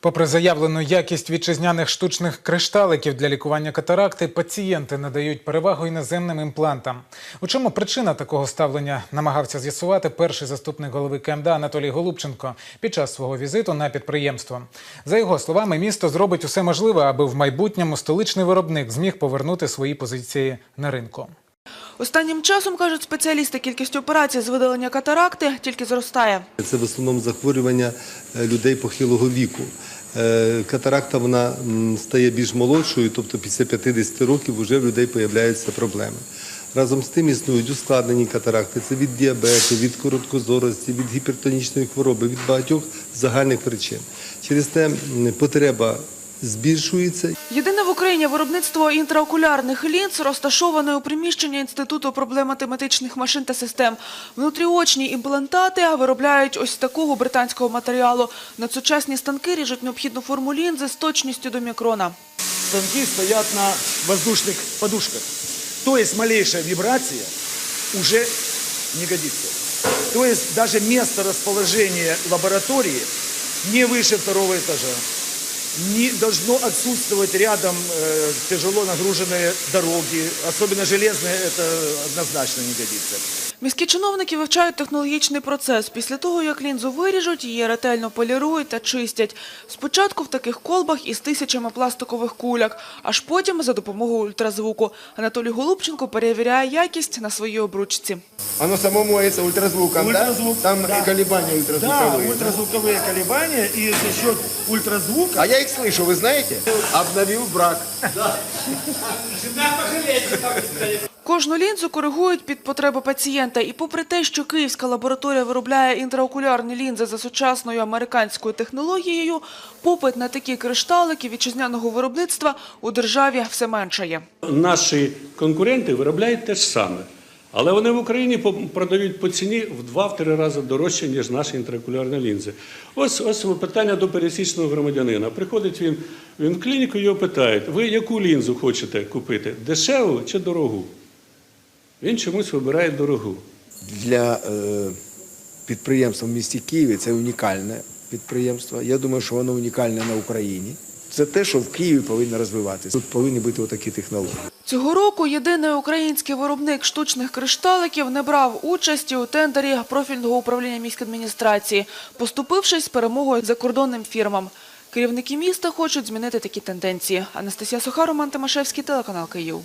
Попри заявлену якість вітчизняних штучних кришталиків для лікування катаракти, пацієнти надають перевагу іноземним імплантам. У чому причина такого ставлення намагався з'ясувати перший заступник голови КМДА Анатолій Голубченко під час свого візиту на підприємство. За його словами, місто зробить усе можливе, аби в майбутньому столичний виробник зміг повернути свої позиції на ринку. Останнім часом, кажуть спеціалісти, кількість операцій з видалення катаракти тільки зростає. Це в основному захворювання е, людей похилого віку. Е, Катаракта вона стає більш молодшою, тобто після 50 років вже в людей з'являються проблеми. Разом з тим існують ускладнені катаракти. Це від діабету, від короткозорості, від гіпертонічної хвороби, від багатьох загальних причин. Через те потреба збільшується Єдине в Україні виробництво інтраокулярних лінз розташоване у приміщенні Інституту проблем математичних машин та систем. Внутріочні імплантати виробляють ось з такого британського матеріалу. Надсучасні станки ріжуть необхідну форму лінзи з точністю до мікрона. станки стоят на воздушных подушках. То есть малейшая вибрация уже не годится. То есть даже место расположения лаборатории не выше второго этажа. Не должно отсутствовать рядом э, тяжело нагруженные дороги, особенно железные, это однозначно не годится. Міські чиновники вивчають технологічний процес. Після того, як лінзу виріжуть, її ретельно полірують та чистять. Спочатку в таких колбах із тисячами пластикових куляк, аж потім за допомогою ультразвуку. Анатолій Голубченко перевіряє якість на своїй обручці. Оно само моется ультразвуком, Ультразвук, да? Там да. колебания Да, ультразвуковые. да? ультразвуковые колебания и за счет ультразвука А я их слышу, вы знаете? Обновил брак. Кожну лінзу коригують під потреби пацієнта. І попри те, що київська лабораторія виробляє інтраокулярні лінзи за сучасною американською технологією, попит на такі кришталики вітчизняного виробництва у державі все меншає. Наші конкуренти виробляють те ж саме. Але вони в Україні продають по ціні в 2-3 рази дорожче, ніж наші інтракулярні лінзи. Ось, ось питання до пересічного громадянина. Приходить він, він в клініку, його питають, ви яку лінзу хочете купити? Дешеву чи дорогу? Він чомусь вибирає дорогу. для е, підприємства в місті Києві це унікальне підприємство. Я думаю, що воно унікальне на Україні. Це те, що в Києві повинно розвиватися. Тут повинні бути отакі технології. Цього року єдиний український виробник штучних кришталиків не брав участі у тендері профільного управління міськадміністрації, поступившись перемогою закордонним фірмам. Керівники міста хочуть змінити такі тенденції. Анастасія Суха, Роман Тимашевський, телеканал Київ.